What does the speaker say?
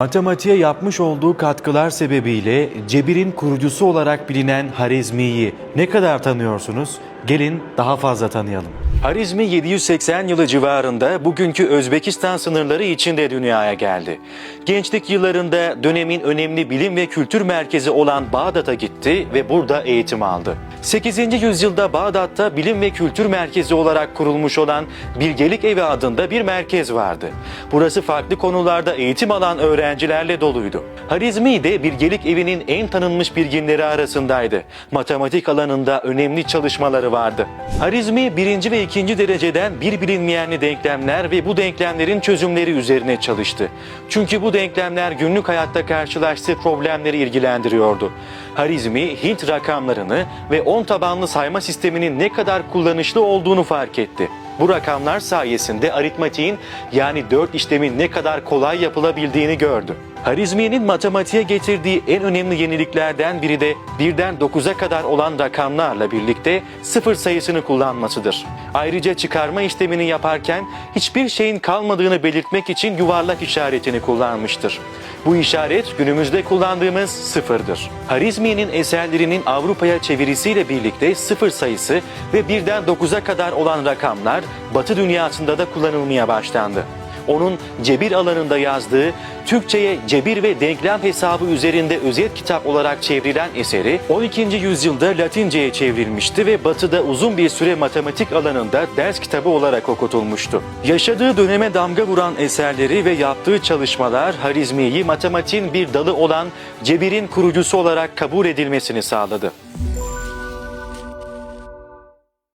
Matematiğe yapmış olduğu katkılar sebebiyle Cebir'in kurucusu olarak bilinen Harizmi'yi ne kadar tanıyorsunuz? Gelin daha fazla tanıyalım. Harizmi 780 yılı civarında bugünkü Özbekistan sınırları içinde dünyaya geldi. Gençlik yıllarında dönemin önemli bilim ve kültür merkezi olan Bağdat'a gitti ve burada eğitim aldı. 8. yüzyılda Bağdat'ta bilim ve kültür merkezi olarak kurulmuş olan Bilgelik Evi adında bir merkez vardı. Burası farklı konularda eğitim alan öğrencilerle doluydu. Harizmi de Bilgelik Evi'nin en tanınmış bilginleri arasındaydı. Matematik alanında önemli çalışmaları vardı. Harizmi birinci ve ikinci dereceden bir bilinmeyenli denklemler ve bu denklemlerin çözümleri üzerine çalıştı. Çünkü bu denklemler günlük hayatta karşılaştığı problemleri ilgilendiriyordu. Harizmi Hint rakamlarını ve 10 tabanlı sayma sisteminin ne kadar kullanışlı olduğunu fark etti. Bu rakamlar sayesinde aritmatiğin yani 4 işlemin ne kadar kolay yapılabildiğini gördü. Harizmi'nin matematiğe getirdiği en önemli yeniliklerden biri de birden 9'a kadar olan rakamlarla birlikte sıfır sayısını kullanmasıdır. Ayrıca çıkarma işlemini yaparken hiçbir şeyin kalmadığını belirtmek için yuvarlak işaretini kullanmıştır. Bu işaret günümüzde kullandığımız sıfırdır. Harizmi'nin eserlerinin Avrupa'ya çevirisiyle birlikte sıfır sayısı ve birden 9'a kadar olan rakamlar Batı dünyasında da kullanılmaya başlandı onun cebir alanında yazdığı Türkçe'ye cebir ve denklem hesabı üzerinde özet kitap olarak çevrilen eseri 12. yüzyılda Latince'ye çevrilmişti ve Batı'da uzun bir süre matematik alanında ders kitabı olarak okutulmuştu. Yaşadığı döneme damga vuran eserleri ve yaptığı çalışmalar Harizmi'yi matematiğin bir dalı olan cebirin kurucusu olarak kabul edilmesini sağladı.